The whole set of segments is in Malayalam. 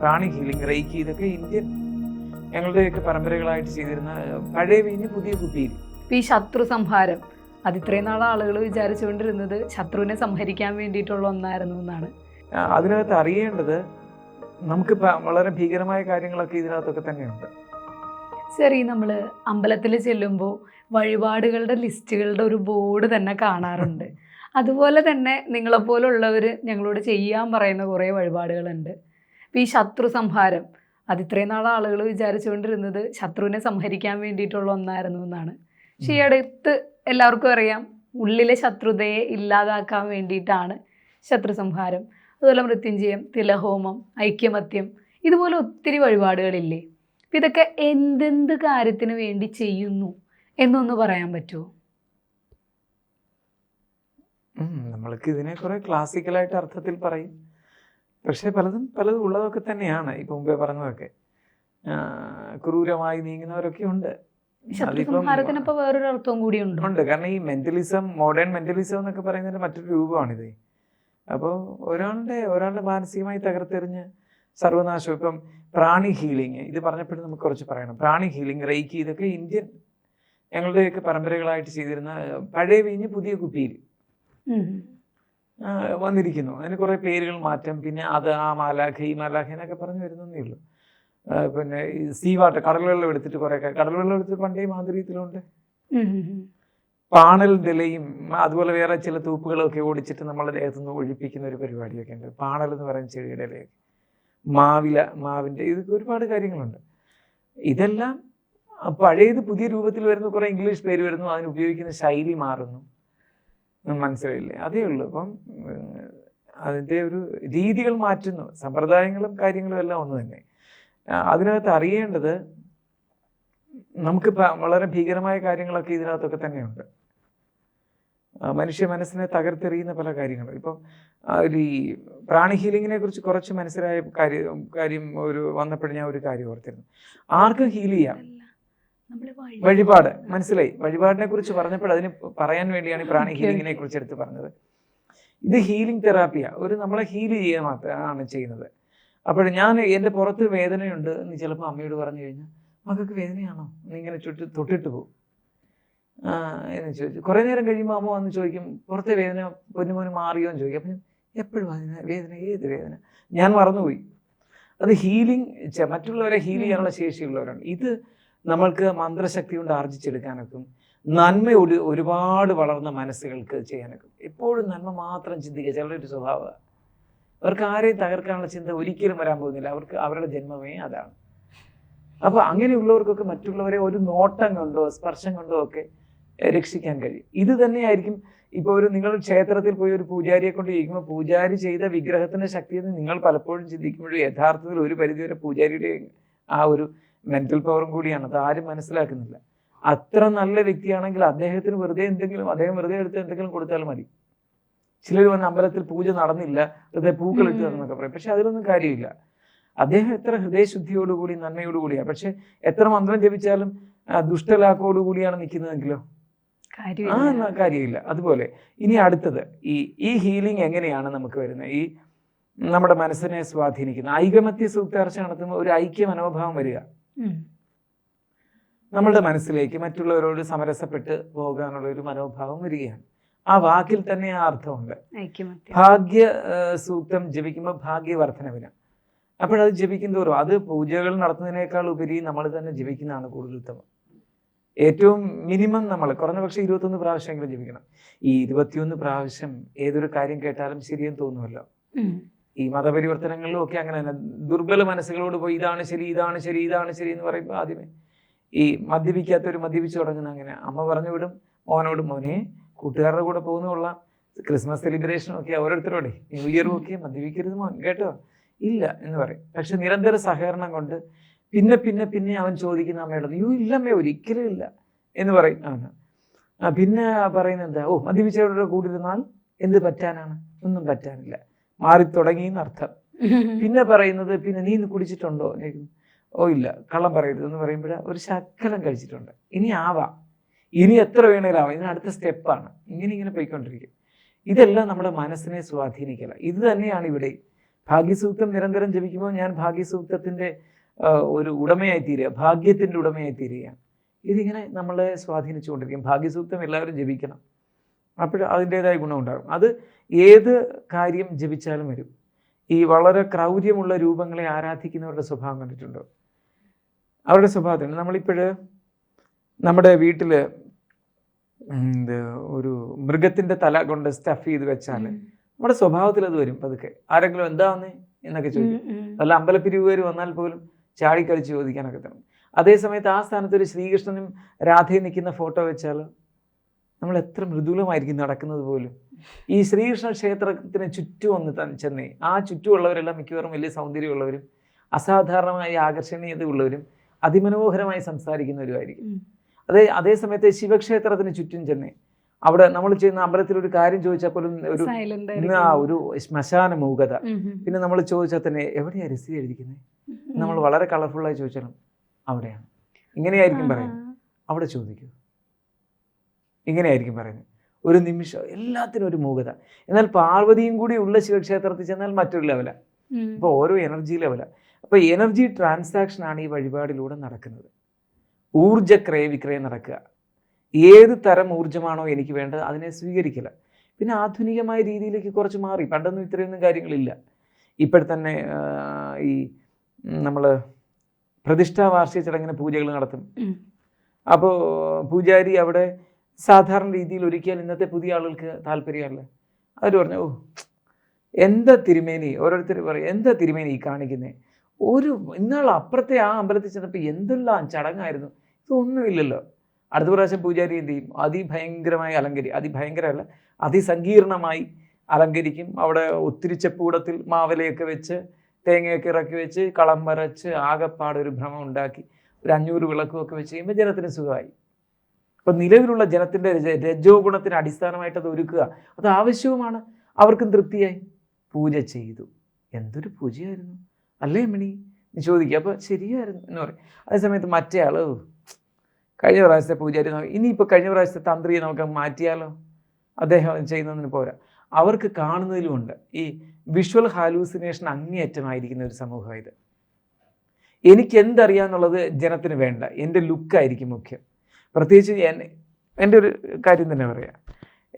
പ്രാണി ഹീലിംഗ് റേക്കി ഇതൊക്കെ ഇന്ത്യൻ ഞങ്ങളുടെയൊക്കെ പരമ്പരകളായിട്ട് ചെയ്തിരുന്ന പഴയ വീഞ്ഞ് പുതിയ കുപ്പിയിൽ ഈ ശത്രു സംഹാരം. അത് ഇത്രയും നാൾ ആളുകൾ വിചാരിച്ചുകൊണ്ടിരുന്നത് ശത്രുവിനെ സംഹരിക്കാൻ വേണ്ടിയിട്ടുള്ള ഒന്നായിരുന്നു എന്നാണ്. അതിനകത്ത് അറിയേണ്ടത് നമുക്ക് വളരെ ഭീകരമായ കാര്യങ്ങളൊക്കെ ഇതിനകത്തൊക്കെ തന്നെയുണ്ട്. ശരി നമ്മൾ അമ്പലത്തിൽ ചെല്ലുമ്പോൾ വഴിപാടുകളുടെ ലിസ്റ്റുകളുടെ ഒരു ബോർഡ് തന്നെ കാണാറുണ്ട്. അതുപോലെ തന്നെ നിങ്ങളെപ്പോലുള്ളവർ ഞങ്ങളോട് ചെയ്യാൻ പറയുന്ന കുറേ വഴിപാടുകളുണ്ട്. ഇപ്പം ഈ ശത്രു സംഹാരം. അത് ഇത്രയും നാൾ ആളുകൾ വിചാരിച്ചുകൊണ്ടിരുന്നത് ശത്രുവിനെ സംഹരിക്കാൻ വേണ്ടിയിട്ടുള്ള ഒന്നായിരുന്നു എന്നാണ്. പക്ഷെ ഈ അടുത്ത് എല്ലാവർക്കും അറിയാം ഉള്ളിലെ ശത്രുതയെ ഇല്ലാതാക്കാൻ വേണ്ടിയിട്ടാണ് ശത്രു സംഹാരം. അതുപോലെ മൃത്യുഞ്ജയം തിലഹോമം ഐക്യമത്യം ഇതുപോലെ ഒത്തിരി വഴിപാടുകളില്ലേ? അപ്പം ഇതൊക്കെ എന്തെന്ത് കാര്യത്തിന് വേണ്ടി ചെയ്യുന്നു എന്നൊന്ന് പറയാൻ പറ്റുമോ നമ്മൾക്ക് ഇതിനെ കുറെ ക്ലാസിക്കലായിട്ട് അർത്ഥത്തിൽ പറയും. പക്ഷെ പലതും പലതും ഉള്ളതൊക്കെ തന്നെയാണ് ഇപ്പൊ മുമ്പേ പറഞ്ഞതൊക്കെ. ക്രൂരമായി നീങ്ങുന്നവരൊക്കെ ഉണ്ട്. ശത്രു അതിപ്പം സംഹാരത്തിനപ്പോൾ വേറൊരു അർത്ഥവും കൂടി ഉണ്ടോ. ഉണ്ട്. കാരണം ഈ മെന്റലിസം മോഡേൺ മെന്റലിസം എന്നൊക്കെ പറയുന്നതിന്റെ മറ്റൊരു രൂപമാണിത്. അപ്പോൾ ഒരാളുടെ ഒരാളുടെ മാനസികമായി തകർത്തെറിഞ്ഞ് സർവനാശം. ഇപ്പം പ്രാണി ഹീലിംഗ് ഇത് പറഞ്ഞപ്പോഴും നമുക്ക് കുറച്ച് പറയണം. പ്രാണി ഹീലിംഗ് റേക്കി ഇതൊക്കെ ഇന്ത്യൻ ഞങ്ങളുടെയൊക്കെ പരമ്പരകളായിട്ട് ചെയ്തിരുന്ന പഴയ വീഞ്ഞ് പുതിയ കുപ്പിയിൽ. വന്നിരിക്കുന്നു. അതിന് കുറേ പേരുകൾ മാറ്റം. പിന്നെ അത് ആ മാലാഖ ഈ മാലാഖ എന്നൊക്കെ പറഞ്ഞു വരുന്നേ ഉള്ളൂ. പിന്നെ ഈ സീ വാട്ടർ കടൽ വെള്ളം എടുത്തിട്ട് കുറേ കടൽ വെള്ളം എടുത്തിട്ട് പണ്ടേ മാതിരിയത്തിലുണ്ട് പാണൽ ഇലയും അതുപോലെ വേറെ ചില തൂപ്പുകളൊക്കെ ഓടിച്ചിട്ട് നമ്മളുടെ ദേഹത്തു നിന്ന് ഒഴിപ്പിക്കുന്ന ഒരു പരിപാടിയൊക്കെ ഉണ്ട്. പാണൽ എന്ന് പറയുന്ന ചെടിയുടെ ഇലയൊക്കെ. മാവില മാവിന്റെ ഇതൊക്കെ ഒരുപാട് കാര്യങ്ങളുണ്ട്. ഇതെല്ലാം പഴയത് പുതിയ രൂപത്തിൽ വരുന്ന കുറേ ഇംഗ്ലീഷ് പേര് വരുന്നു അതിന് ഉപയോഗിക്കുന്ന ശൈലി മാറുന്നു. മനസ്സിലായില്ലേ? അതേ ഉള്ളൂ. അപ്പം അതിന്റെ ഒരു രീതികൾ മാറ്റുന്നു. സമ്പ്രദായങ്ങളും കാര്യങ്ങളും എല്ലാം ഒന്ന് തന്നെ. അതിനകത്ത് അറിയേണ്ടത് നമുക്ക് വളരെ ഭീകരമായ കാര്യങ്ങളൊക്കെ ഇതിനകത്തൊക്കെ തന്നെയുണ്ട്. മനുഷ്യ മനസ്സിനെ തകർത്തെറിയുന്ന പല കാര്യങ്ങളും. ഇപ്പം ഒരു ഈ പ്രാണി ഹീലിങ്ങിനെ കുറിച്ച് കുറച്ച് മനസ്സിലായ കാര്യം കാര്യം ഒരു വന്നപ്പോഴും ഞാൻ ഒരു കാര്യം ഓർത്തിരുന്നു. ആർക്കും ഹീൽ ചെയ്യാം? വഴിപാട് മനസ്സിലായി. വഴിപാടിനെ കുറിച്ച് പറഞ്ഞപ്പോൾ അതിന് പറയാൻ വേണ്ടിയാണ് ഈ പ്രാണി ഹീലിങ്ങിനെ കുറിച്ച് എടുത്ത് പറഞ്ഞത്. ഇത് ഹീലിംഗ് തെറാപ്പിയാ. ഒരു നമ്മളെ ഹീൽ ചെയ്യാൻ മാത്രമാണ് ചെയ്യുന്നത്. അപ്പോൾ ഞാൻ എന്റെ പുറത്ത് വേദനയുണ്ട് എന്ന് ചിലപ്പോൾ അമ്മയോട് പറഞ്ഞു കഴിഞ്ഞാൽ മകൾക്ക് വേദനയാണോ? എന്നിങ്ങനെ ചുറ്റി തൊട്ടിട്ട് പോകും എന്ന് ചോദിച്ചു. കുറേ നേരം കഴിയുമ്പോൾ അമ്മ വന്ന് ചോദിക്കും പുറത്തെ വേദന പൊന്നുമോന് മാറിയോ? എന്ന് ചോദിക്കും. അപ്പം എപ്പോഴും അതിന് വേദന ഏത് വേദന? ഞാൻ മറന്നുപോയി. അത് ഹീലിംഗ് മറ്റുള്ളവരെ ഹീൽ ചെയ്യാനുള്ള ശേഷിയുള്ളവരാണ്. ഇത് നമ്മൾക്ക് മന്ത്രശക്തി കൊണ്ട് ആർജിച്ചെടുക്കാനൊക്കും നന്മ ഒരു ഒരുപാട് വളർന്ന മനസ്സുകൾക്ക് ചെയ്യാനൊക്കും. എപ്പോഴും നന്മ മാത്രം ചിന്തിക്കുക ചിലരുടെ ഒരു സ്വഭാവമാണ് അവർക്ക് ആരെയും തകർക്കാനുള്ള ചിന്ത ഒരിക്കലും വരാൻ പോകുന്നില്ല. അവർക്ക് അവരുടെ ജന്മമേ അതാണ്. അപ്പോൾ അങ്ങനെയുള്ളവർക്കൊക്കെ മറ്റുള്ളവരെ ഒരു നോട്ടം കൊണ്ടോ സ്പർശം കൊണ്ടോ ഒക്കെ രക്ഷിക്കാൻ കഴിയും. ഇത് തന്നെയായിരിക്കും ഇപ്പോൾ ഒരു നിങ്ങൾ ക്ഷേത്രത്തിൽ പോയി ഒരു പൂജാരിയെ കൊണ്ട് ചോദിക്കുമ്പോൾ പൂജാരി ചെയ്ത വിഗ്രഹത്തിന്റെ ശക്തി എന്ന് നിങ്ങൾ പലപ്പോഴും ചിന്തിക്കുമ്പോഴും യഥാർത്ഥത്തിൽ ഒരു പരിധിവരെ പൂജാരിയുടെ ആ ഒരു മെന്റൽ പവറും കൂടിയാണ്. അത് ആരും മനസ്സിലാക്കുന്നില്ല. അത്ര നല്ല വ്യക്തിയാണെങ്കിൽ അദ്ദേഹത്തിന് വെറുതെ എന്തെങ്കിലും അദ്ദേഹം വെറുതെ എടുത്ത് എന്തെങ്കിലും കൊടുത്താൽ മതി. ചിലർ വന്ന് അമ്പലത്തിൽ പൂജ നടന്നില്ല വെറുതെ പൂക്കൾ ഇട്ട്. തന്നൊക്കെ പറയും. പക്ഷെ അതിലൊന്നും കാര്യമില്ല. അദ്ദേഹം എത്ര ഹൃദയശുദ്ധിയോടുകൂടി നന്മയോടുകൂടിയാണ് പക്ഷെ എത്ര മന്ത്രം ജപിച്ചാലും ദുഷ്ടലാക്കോടുകൂടിയാണ് നിൽക്കുന്നതെങ്കിലോ? ആ കാര്യമില്ല. അതുപോലെ ഇനി അടുത്തത്. ഈ ഈ ഹീലിംഗ് എങ്ങനെയാണ് നമുക്ക് വരുന്നത്? ഈ നമ്മുടെ മനസ്സിനെ സ്വാധീനിക്കുന്ന ഐകമത്യ സൂക്താർച്ച നടത്തുമ്പോൾ ഒരു ഐക്യ മനോഭാവം വരിക. നമ്മളുടെ മനസ്സിലേക്ക് മറ്റുള്ളവരോട് സമരസപ്പെട്ട് പോകാനുള്ള ഒരു മനോഭാവം വരികയാണ്. ആ വാക്കിൽ തന്നെ ആ അർത്ഥമുണ്ട്. ഭാഗ്യ സൂക്തം ജപിക്കുമ്പോൾ ഭാഗ്യവർദ്ധനവിന്. അപ്പോഴത് ജപിക്കും തോറും അത് പൂജകൾ നടത്തുന്നതിനേക്കാൾ ഉപരി നമ്മൾ തന്നെ ജപിക്കുന്നതാണ് കൂടുതൽ ഉത്തമം. ഏറ്റവും മിനിമം നമ്മൾ കുറഞ്ഞ പക്ഷേ ഇരുപത്തൊന്ന് പ്രാവശ്യമെങ്കിലും ജപിക്കണം. ഈ ഇരുപത്തിയൊന്ന് പ്രാവശ്യം ഏതൊരു കാര്യം കേട്ടാലും ശരിയെന്ന് തോന്നുമല്ലോ. ഈ മതപരിവർത്തനങ്ങളിലും ഒക്കെ അങ്ങനെ തന്നെ. ദുർബല മനസ്സുകളോട് പോയി ഇതാണ് ശരി ഇതാണ് ശരി ഇതാണ് ശരി എന്ന് പറയുമ്പോൾ ആദ്യമേ ഈ മദ്യപിക്കാത്തവർ മദ്യപിച്ചു തുടങ്ങുന്ന അങ്ങനെ. അമ്മ പറഞ്ഞു വിടും മോനോട് മോനെ കൂട്ടുകാരുടെ കൂടെ പോകുന്ന കൊള്ളാം. ക്രിസ്മസ് സെലിബ്രേഷനും ഒക്കെ ഓരോരുത്തരോടെ. ന്യൂ ഇയറും ഒക്കെ മദ്യപിക്കരുത് മോൻ കേട്ടോ? ഇല്ല എന്ന് പറയും. പക്ഷെ നിരന്തര സഹകരണം കൊണ്ട് പിന്നെ പിന്നെ പിന്നെ അവൻ ചോദിക്കുന്ന അമ്മയോട് അയ്യോ ഇല്ലമ്മേ ഒരിക്കലും ഇല്ല എന്ന് പറയും. അവന് പിന്നെ പറയുന്നത് എന്താ? ഓ മദ്യപിച്ചവരുടെ കൂടിരുന്നാൽ എന്ത് പറ്റാനാണ്? ഒന്നും പറ്റാനില്ല. മാറി എന്നർത്ഥം. പിന്നെ പറയുന്നത് പിന്നെ നീ ഇന്ന് കുടിച്ചിട്ടുണ്ടോ? ഓ ഇല്ല. കള്ളം പറയരുത് എന്ന് പറയുമ്പോൾ ഒരു ശക്കലം കഴിച്ചിട്ടുണ്ട്. ഇനി ആവാം. ഇനി എത്ര വേണേലും ആവാം ഇതിന് അടുത്ത സ്റ്റെപ്പാണ്. ഇങ്ങനെ ഇങ്ങനെ പോയിക്കൊണ്ടിരിക്കും. ഇതെല്ലാം നമ്മുടെ മനസ്സിനെ സ്വാധീനിക്കല. ഇത് തന്നെയാണ് ഇവിടെ. ഭാഗ്യസൂക്തം നിരന്തരം ജപിക്കുമ്പോൾ ഞാൻ ഭാഗ്യസൂക്തത്തിന്റെ ഒരു ഉടമയായി തീരുക. ഭാഗ്യത്തിന്റെ ഉടമയായി തീരുകയാണ്. ഇതിങ്ങനെ നമ്മളെ സ്വാധീനിച്ചുകൊണ്ടിരിക്കും. ഭാഗ്യസൂക്തം എല്ലാവരും ജപിക്കണം. അപ്പോൾ അതിന്റേതായ ഗുണമുണ്ടാകും. അത് ഏത് കാര്യം ജപിച്ചാലും വരും. ഈ വളരെ ക്രൗര്യമുള്ള രൂപങ്ങളെ ആരാധിക്കുന്നവരുടെ സ്വഭാവം കണ്ടിട്ടുണ്ടോ? അവരുടെ സ്വഭാവത്തിന് നമ്മളിപ്പോൾ നമ്മുടെ വീട്ടിൽ ഇത് ഒരു മൃഗത്തിന്റെ തല കൊണ്ട് സ്റ്റഫ് ചെയ്ത് വെച്ചാൽ നമ്മുടെ സ്വഭാവത്തിൽ അത് വരും പതുക്കെ. ആരെങ്കിലും എന്താന്ന് എന്നൊക്കെ ചോദിക്കും. അല്ല അമ്പലപ്പിരിവുകാർ വന്നാൽ പോലും ചാടിക്കളിച്ച് ചോദിക്കാനൊക്കെ തരും അതേസമയത്ത് ആ സ്ഥാനത്ത് ഒരു ശ്രീകൃഷ്ണനും രാധയും നിൽക്കുന്ന ഫോട്ടോ വെച്ചാൽ നമ്മൾ എത്ര മൃദുലമായിരിക്കും നടക്കുന്നത് പോലും. ഈ ശ്രീകൃഷ്ണ ക്ഷേത്രത്തിന് ചുറ്റും ഒന്ന് ചെന്നേ. ആ ചുറ്റുമുള്ളവരെല്ലാം മിക്കവാറും വലിയ സൗന്ദര്യമുള്ളവരും അസാധാരണമായ ആകർഷണീയത ഉള്ളവരും അതിമനോഹരമായി സംസാരിക്കുന്നവരുമായിരിക്കും. അതേ അതേ സമയത്ത് ശിവക്ഷേത്രത്തിന് ചുറ്റും ചെന്നേ. അവിടെ നമ്മൾ ചെയ്യുന്ന അമ്പലത്തിൽ ഒരു കാര്യം ചോദിച്ചാൽ പോലും ഒരു ഒരു ശ്മശാന മൂകത. പിന്നെ നമ്മൾ ചോദിച്ചാൽ തന്നെ എവിടെയാ രസീത് എഴുതിക്കുന്നത് നമ്മൾ വളരെ കളർഫുള്ളായി ചോദിച്ചാലും അവിടെയാണ്. ഇങ്ങനെയായിരിക്കും പറയുന്നത്. അവിടെ ചോദിക്കൂ. ഇങ്ങനെയായിരിക്കും പറയുന്നത്. ഒരു നിമിഷം എല്ലാത്തിനും ഒരു മൂകത. എന്നാൽ പാർവതിയും കൂടി ഉള്ള ശിവക്ഷേത്രത്തിൽ ചെന്നാൽ മറ്റൊരു ലെവലാണ് അപ്പോൾ ഓരോ എനർജി ലെവലാണ് അപ്പോൾ എനർജി ട്രാൻസാക്ഷൻ ആണ് ഈ വഴിപാടിലൂടെ നടക്കുന്നത്. ഊർജ ക്രയവിക്രയം നടക്കുക. ഏത് തരം ഊർജമാണോ എനിക്ക് വേണ്ടത് അതിനെ സ്വീകരിക്കില്ല പിന്നെ ആധുനികമായ രീതിയിലേക്ക് കുറച്ച് മാറി. പണ്ടൊന്നും ഇത്രയൊന്നും കാര്യങ്ങളില്ല. ഇപ്പോഴത്തന്നെ ഈ നമ്മൾ പ്രതിഷ്ഠാ വാർഷിക ചടങ്ങിന് പൂജകൾ നടത്തും. അപ്പോൾ പൂജാരി അവിടെ സാധാരണ രീതിയിൽ ഒരുക്കിയാൽ ഇന്നത്തെ പുതിയ ആളുകൾക്ക് താല്പര്യമല്ല അവർ പറഞ്ഞു ഓ എന്താ തിരുമേനി? ഓരോരുത്തർ പറയും എന്താ തിരുമേനി ഈ കാണിക്കുന്നത് ഒരു ഇന്നാൾ അപ്പുറത്തെ ആ അമ്പലത്തിൽ ചെന്നപ്പോൾ എന്തെല്ലാം ചടങ്ങായിരുന്നു. ഇതൊന്നുമില്ലല്ലോ. അടുത്ത പ്രാവശ്യം പൂജാരി എന്ത് ചെയ്യും? അതിഭയങ്കരമായി അലങ്കരി അതിഭയങ്കരമല്ല അതിസങ്കീർണമായി അലങ്കരിക്കും. അവിടെ ഒത്തിരി ചെപ്പൂടത്തിൽ മാവലയൊക്കെ വെച്ച് തേങ്ങയൊക്കെ ഇറക്കി വെച്ച് കളം വരച്ച് ആകെപ്പാടൊരു ഭ്രമം ഉണ്ടാക്കി ഒരു അഞ്ഞൂറ് വിളക്കുമൊക്കെ വെച്ച് കഴിയുമ്പോൾ ജനത്തിന് സുഖമായി. അപ്പം നിലവിലുള്ള ജനത്തിന്റെ രജ- ഗുണത്തിന് അടിസ്ഥാനമായിട്ട് അത് ഒരുക്കുക. അത് ആവശ്യവുമാണ്. അവർക്കും തൃപ്തിയായി. പൂജ ചെയ്തു. എന്തൊരു പൂജയായിരുന്നു. അല്ലേ മണി നീ ചോദിക്കുക അപ്പോൾ ശരിയായിരുന്നു എന്ന് പറയും. അതേസമയത്ത് മറ്റേ ആൾ കഴിഞ്ഞ പ്രാവശ്യത്തെ പൂജാരി ഇനി ഇനിയിപ്പോൾ കഴിഞ്ഞ പ്രാവശ്യത്തെ തന്ത്രിയെ നമുക്ക് മാറ്റിയാലോ? അദ്ദേഹം ചെയ്യുന്നതിന് പോരാ. അവർക്ക് കാണുന്നതിലുമുണ്ട് ഈ വിഷ്വൽ ഹാലൂസിനേഷൻ അങ്ങേയറ്റമായിരിക്കുന്ന ഒരു സമൂഹം ഇത്. എനിക്ക് എന്തറിയാന്നുള്ളത് ജനത്തിന് വേണ്ട. എന്റെ ലുക്കായിരിക്കും മുഖ്യം. പ്രത്യേകിച്ച് എന്റെ ഒരു കാര്യം തന്നെ പറയാം.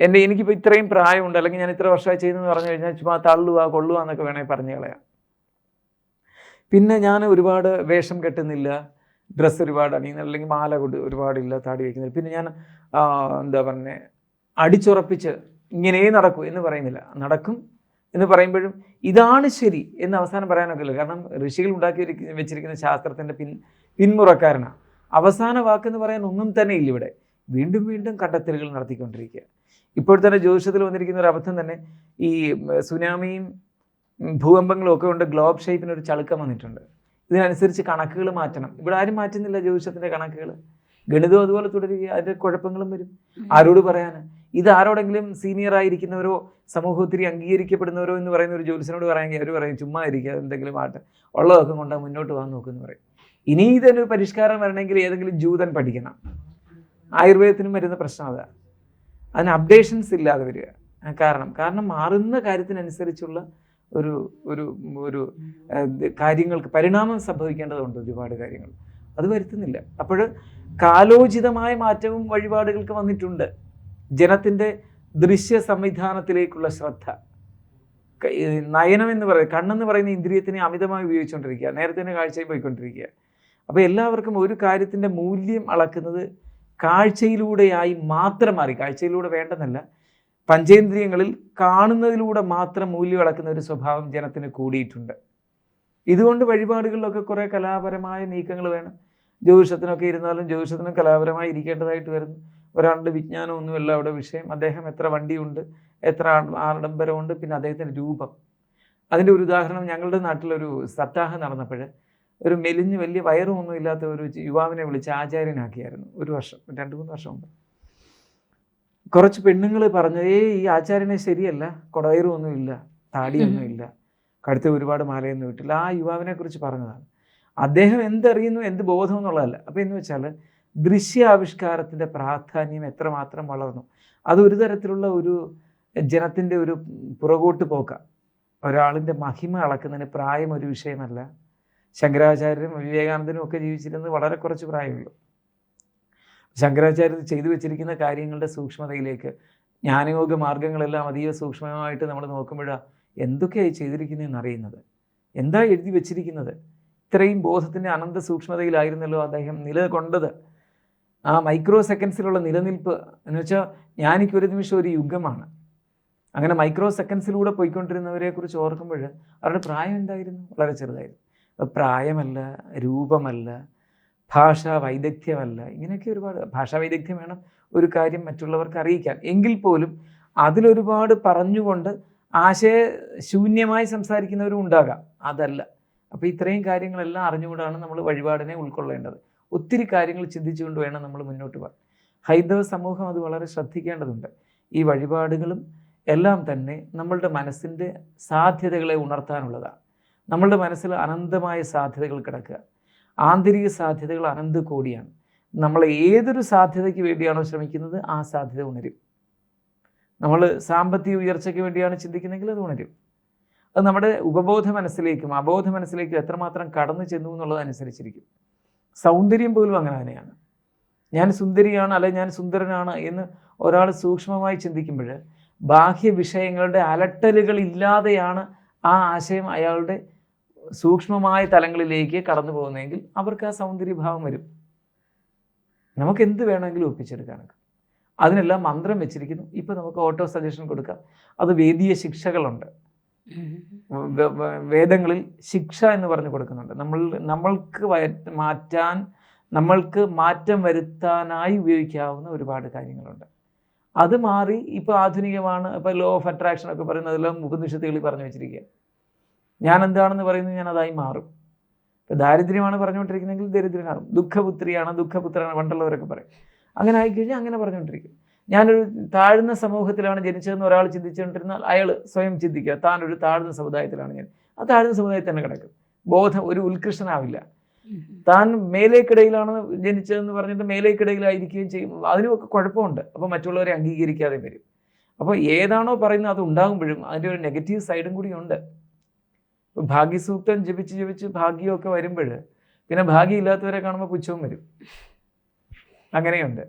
എന്റെ എനിക്കിപ്പോൾ ഇത്രയും പ്രായമുണ്ട് അല്ലെങ്കിൽ ഞാൻ ഇത്ര വർഷമായി ചെയ്യുന്നതെന്ന് പറഞ്ഞു കഴിഞ്ഞാൽ ചുമ്മാ തള്ളുക കൊള്ളുക എന്നൊക്കെ വേണമെങ്കിൽ പറഞ്ഞു കളയാം. പിന്നെ ഞാൻ ഒരുപാട് വേഷം കെട്ടുന്നില്ല ഡ്രസ്സ് ഒരുപാട് അണിയുന്നില്ല അല്ലെങ്കിൽ മാല കൊണ്ട് ഒരുപാടില്ല താടി വയ്ക്കുന്നില്ല. പിന്നെ ഞാൻ എന്താ പറഞ്ഞേ അടിച്ചുറപ്പിച്ച് ഇങ്ങനെ നടക്കൂ എന്ന് പറയുന്നില്ല. നടക്കും എന്ന് പറയുമ്പോഴും ഇതാണ് ശരി എന്ന് അവസാനം പറയാനൊക്കെ ഇല്ല. കാരണം ഋഷികൾ ഉണ്ടാക്കി വെച്ചിരിക്കുന്ന ശാസ്ത്രത്തിന്റെ പിൻ പിന്മുറക്കാരനാണ്. അവസാന വാക്കെന്ന് പറയാൻ ഒന്നും തന്നെ ഇല്ല ഇവിടെ. വീണ്ടും വീണ്ടും കണ്ടെത്തലുകൾ നടത്തിക്കൊണ്ടിരിക്കുക ഇപ്പോൾ തന്നെ ജ്യോതിഷത്തിൽ വന്നിരിക്കുന്ന ഒരു അബദ്ധം തന്നെ ഈ സുനാമിയും ഭൂകമ്പങ്ങളും ഒക്കെ കൊണ്ട് ഗ്ലോബ് ഷേപ്പിന് ഒരു ചളുക്കം വന്നിട്ടുണ്ട്. ഇതിനനുസരിച്ച് കണക്കുകൾ മാറ്റണം. ഇവിടെ ആരും മാറ്റുന്നില്ല ജ്യോതിഷത്തിന്റെ കണക്കുകൾ. ഗണിതം അതുപോലെ തുടരുക അതിന്റെ കുഴപ്പങ്ങളും വരും. ആരോട് പറയാന്? ഇത് ആരോടെങ്കിലും സീനിയർ ആയിരിക്കുന്നവരോ സമൂഹത്തിൽ അംഗീകരിക്കപ്പെടുന്നവരോ എന്ന് പറയുന്ന ഒരു ജോലിസിനോട് പറയാമെങ്കിൽ അവർ പറയും ചുമ്മാ ഇരിക്കുക എന്തെങ്കിലും ആട്ടെ. ഉള്ളതൊക്കെ കൊണ്ട് മുന്നോട്ട് പോകാൻ നോക്കുമെന്ന് പറയും. ഇനി ഇതിനൊരു പരിഷ്കാരം വരണമെങ്കിൽ ഏതെങ്കിലും ജൂതൻ പഠിക്കണം. ആയുർവേദത്തിനും വരുന്ന പ്രശ്നം അതാ. അതിന് അപ്ഡേഷൻസ് ഇല്ലാതെ വരിക. കാരണം കാരണം മാറുന്ന കാര്യത്തിനനുസരിച്ചുള്ള ഒരു ഒരു ഒരു കാര്യങ്ങൾക്ക് പരിണാമം സംഭവിക്കേണ്ടതുണ്ട് ഒരുപാട് കാര്യങ്ങൾ. അത് വരുത്തുന്നില്ല. അപ്പോൾ കാലോചിതമായ മാറ്റവും വഴിപാടുകൾക്ക് വന്നിട്ടുണ്ട്. ജനത്തിന്റെ ദൃശ്യ സംവിധാനത്തിലേക്കുള്ള ശ്രദ്ധ നയനം എന്ന് പറയുന്നത് കണ്ണെന്ന് പറയുന്ന ഇന്ദ്രിയത്തിനെ അമിതമായി ഉപയോഗിച്ചുകൊണ്ടിരിക്കുക. നേരത്തെ തന്നെ കാഴ്ചയിൽ പോയിക്കൊണ്ടിരിക്കുക. അപ്പോൾ എല്ലാവർക്കും ഒരു കാര്യത്തിന്റെ മൂല്യം അളക്കുന്നത് കാഴ്ചയിലൂടെയായി മാത്രം മാറി. കാഴ്ചയിലൂടെ വേണ്ടെന്നല്ല പഞ്ചേന്ദ്രിയങ്ങളിൽ കാണുന്നതിലൂടെ മാത്രം മൂല്യം അളക്കുന്ന ഒരു സ്വഭാവം ജനത്തിന് കൂടിയിട്ടുണ്ട്. ഇതുകൊണ്ട് വഴിപാടുകളിലൊക്കെ കുറേ കലാപരമായ നീക്കങ്ങൾ വേണം. ജ്യോതിഷത്തിനൊക്കെ ഇരുന്നാലും ജ്യോതിഷത്തിനും കലാപരമായി ഇരിക്കേണ്ടതായിട്ട് വരുന്നു. ഒരാളുടെ വിജ്ഞാനമൊന്നുമല്ല അവിടെ വിഷയം. അദ്ദേഹം എത്ര വണ്ടിയുണ്ട് എത്ര ആഡംബരമുണ്ട് പിന്നെ അദ്ദേഹത്തിന്റെ രൂപം. അതിന്റെ ഒരു ഉദാഹരണം ഞങ്ങളുടെ നാട്ടിലൊരു സപ്താഹം നടന്നപ്പോൾ ഒരു മെലിഞ്ഞ് വലിയ വയറും ഒന്നും ഇല്ലാത്ത ഒരു യുവാവിനെ വിളിച്ച് ആചാര്യനാക്കിയായിരുന്നു ഒരു വർഷം രണ്ട് മൂന്ന് വർഷം മുമ്പ്. കുറച്ച് പെണ്ണുങ്ങൾ പറഞ്ഞു ഏ ഈ ആചാര്യനെ ശരിയല്ല കൊടവയറും ഒന്നും ഇല്ല താടിയൊന്നും ഇല്ല കഴുത്ത് ഒരുപാട് മാലയൊന്നും ഇട്ടില്ല. ആ യുവാവിനെ കുറിച്ച് പറഞ്ഞതാണ്. അദ്ദേഹം എന്തറിയുന്നു എന്ത് ബോധം എന്നുള്ളതല്ല അപ്പോൾ എന്ന് വെച്ചാൽ ദൃശ്യാവിഷ്കാരത്തിന്റെ പ്രാധാന്യം എത്രമാത്രം വളർന്നു. അത് ഒരു തരത്തിലുള്ള ഒരു ജനത്തിന്റെ ഒരു പുറകോട്ട് പോക്ക. ഒരാളിന്റെ മഹിമ അളക്കുന്നതിന് പ്രായം ഒരു വിഷയമല്ല. ശങ്കരാചാര്യരും വിവേകാനന്ദനും ഒക്കെ ജീവിച്ചിരുന്നത് വളരെ കുറച്ച് പ്രായമുള്ളൂ. ശങ്കരാചാര്യർ ചെയ്തു വെച്ചിരിക്കുന്ന കാര്യങ്ങളുടെ സൂക്ഷ്മതയിലേക്ക് ജ്ഞാനയോഗ മാർഗങ്ങളെല്ലാം അതീവ സൂക്ഷ്മമായിട്ട് നമ്മൾ നോക്കുമ്പോഴാണ് എന്തൊക്കെയായി ചെയ്തിരിക്കുന്നതെന്ന് അറിയുന്നത്? എന്താ എഴുതി വെച്ചിരിക്കുന്നത്? ഇത്രയും ബോധത്തിന്റെ അനന്ത സൂക്ഷ്മതയിലായിരുന്നല്ലോ അദ്ദേഹം നിലകൊണ്ടത്. ആ മൈക്രോ സെക്കൻഡ്സിലുള്ള നിലനിൽപ്പ് എന്ന് വെച്ചാൽ ഞാനിക്ക് ഒരു നിമിഷം ഒരു യുഗമാണ്. അങ്ങനെ മൈക്രോ സെക്കൻഡ്സിലൂടെ പോയിക്കൊണ്ടിരുന്നവരെ കുറിച്ച് ഓർക്കുമ്പോൾ അവരുടെ പ്രായം എന്തായിരുന്നു? വളരെ ചെറുതായിരുന്നു. പ്രായമല്ല രൂപമല്ല ഭാഷാ വൈദഗ്ധ്യമല്ല ഇങ്ങനെയൊക്കെ ഒരുപാട് ഭാഷാ വൈദഗ്ധ്യം വേണം ഒരു കാര്യം മറ്റുള്ളവർക്ക് അറിയിക്കാം എങ്കിൽ പോലും അതിലൊരുപാട് പറഞ്ഞുകൊണ്ട് ആശയശൂന്യമായി സംസാരിക്കുന്നവരും ഉണ്ടാകാം. അതല്ല. അപ്പോൾ ഇത്രയും കാര്യങ്ങളെല്ലാം അറിഞ്ഞുകൊണ്ടാണ് നമ്മൾ വഴിപാടിനെ ഉൾക്കൊള്ളേണ്ടത്. ഒത്തിരി കാര്യങ്ങൾ ചിന്തിച്ചുകൊണ്ട് വേണം നമ്മൾ മുന്നോട്ട് പോകാൻ. ഹൈന്ദവ സമൂഹം അത് വളരെ ശ്രദ്ധിക്കേണ്ടതുണ്ട്. ഈ വഴിപാടുകളും എല്ലാം തന്നെ നമ്മളുടെ മനസ്സിന്റെ സാധ്യതകളെ ഉണർത്താനുള്ളതാണ്. നമ്മളുടെ മനസ്സിൽ അനന്തമായ സാധ്യതകൾ കിടക്കുക. ആന്തരിക സാധ്യതകൾ അനന്ത കോടിയാണ്. നമ്മൾ ഏതൊരു സാധ്യതയ്ക്ക് വേണ്ടിയാണോ ശ്രമിക്കുന്നത് ആ സാധ്യത ഉണരും. നമ്മൾ സാമ്പത്തിക ഉയർച്ചയ്ക്ക് വേണ്ടിയാണ് ചിന്തിക്കുന്നതെങ്കിൽ അത് ഉണരും. അത് നമ്മുടെ ഉപബോധ മനസ്സിലേക്കും അബോധ മനസ്സിലേക്കും എത്രമാത്രം കടന്നു ചെന്നു എന്നുള്ളതനുസരിച്ചിരിക്കും സൗന്ദര്യം പോലും അങ്ങനെ തന്നെയാണ്. ഞാൻ സുന്ദരിയാണ് അല്ലെ ഞാൻ സുന്ദരനാണ് എന്ന് ഒരാൾ സൂക്ഷ്മമായി ചിന്തിക്കുമ്പോൾ ബാഹ്യ വിഷയങ്ങളുടെ അലട്ടലുകൾ ഇല്ലാതെയാണ് ആ ആശയം അയാളുടെ സൂക്ഷ്മമായ തലങ്ങളിലേക്ക് കടന്നു പോകുന്നതെങ്കിൽ അവർക്ക് ആ സൗന്ദര്യഭാവം വരും. നമുക്ക് എന്ത് വേണമെങ്കിലും ഒപ്പിച്ചെടുക്കാൻ അതിനെല്ലാം മന്ത്രം വെച്ചിരിക്കുന്നു. ഇപ്പൊ നമുക്ക് ഓട്ടോ സജഷൻ കൊടുക്കാം. അത് വേദിയ ശിക്ഷകളുണ്ട്. വേദങ്ങളിൽ ശിക്ഷ എന്ന് പറഞ്ഞു കൊടുക്കുന്നുണ്ട്. നമ്മൾ നമ്മൾക്ക് മാറ്റാൻ നമ്മൾക്ക് മാറ്റം വരുത്താനായി ഉപയോഗിക്കാവുന്ന ഒരുപാട് കാര്യങ്ങളുണ്ട്. അത് മാറി ഇപ്പോൾ ആധുനികമാണ്. ഇപ്പോൾ ലോ ഓഫ് അട്രാക്ഷൻ ഒക്കെ പറയുന്നതെല്ലാം ഉപനിഷത്തുകളിൽ പറഞ്ഞു വെച്ചിരിക്കുക ഞാൻ എന്താണെന്ന് പറയുന്നത് ഞാൻ അതായി മാറും. ഇപ്പൊ ദാരിദ്ര്യമാണ് പറഞ്ഞുകൊണ്ടിരിക്കുന്നതെങ്കിൽ ദരിദ്രനാകും. ദുഃഖപുത്രിയാണ് ദുഃഖപുത്രനാണ് പണ്ടുള്ളവരൊക്കെ പറയും. അങ്ങനെ ആയിക്കഴിഞ്ഞാൽ അങ്ങനെ പറഞ്ഞുകൊണ്ടിരിക്കും. ഞാനൊരു താഴ്ന്ന സമൂഹത്തിലാണ് ജനിച്ചതെന്ന് ഒരാൾ ചിന്തിച്ചുകൊണ്ടിരുന്നാൽ അയാൾ സ്വയം ചിന്തിക്കുക താൻ ഒരു താഴ്ന്ന സമുദായത്തിലാണ് ഞാൻ. ആ താഴ്ന്ന സമുദായത്തിൽ തന്നെ കിടക്കും. ബോധം ഒരു ഉത്കൃഷ്ടനാവില്ല. താൻ മേലേക്കിടയിലാണ് ജനിച്ചതെന്ന് പറഞ്ഞിട്ട് മേലേക്കിടയിലായിരിക്കുകയും ചെയ്യും. അതിനുമൊക്കെ കുഴപ്പമുണ്ട്. അപ്പോൾ മറ്റുള്ളവരെ അംഗീകരിക്കാതെ വരും. അപ്പോൾ ഏതാണോ പറയുന്നത് അത് ഉണ്ടാകുമ്പോഴും അതിന്റെ ഒരു നെഗറ്റീവ് സൈഡും കൂടി ഉണ്ട്. ഭാഗ്യസൂക്തം ജപിച്ച് ജപിച്ച് ഭാഗ്യമൊക്കെ വരുമ്പോൾ പിന്നെ ഭാഗ്യമില്ലാത്തവരെ കാണുമ്പോൾ പുച്ഛവും വരും. അങ്ങനെയുണ്ട്.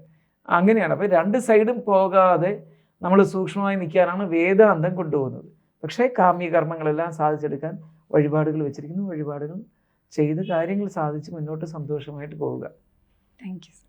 അങ്ങനെയാണ്. അപ്പോൾ രണ്ട് സൈഡും പോകാതെ നമ്മൾ സൂക്ഷ്മമായി നിൽക്കാനാണ് വേദാന്തം കൊണ്ടുപോകുന്നത്. പക്ഷേ കാമ്യകർമ്മങ്ങളെല്ലാം സാധിച്ചെടുക്കാൻ വഴിപാടുകൾ വെച്ചിരിക്കുന്നു. വഴിപാടുകൾ ചെയ്ത് കാര്യങ്ങൾ സാധിച്ച് മുന്നോട്ട് സന്തോഷമായിട്ട് പോവുക. Thank you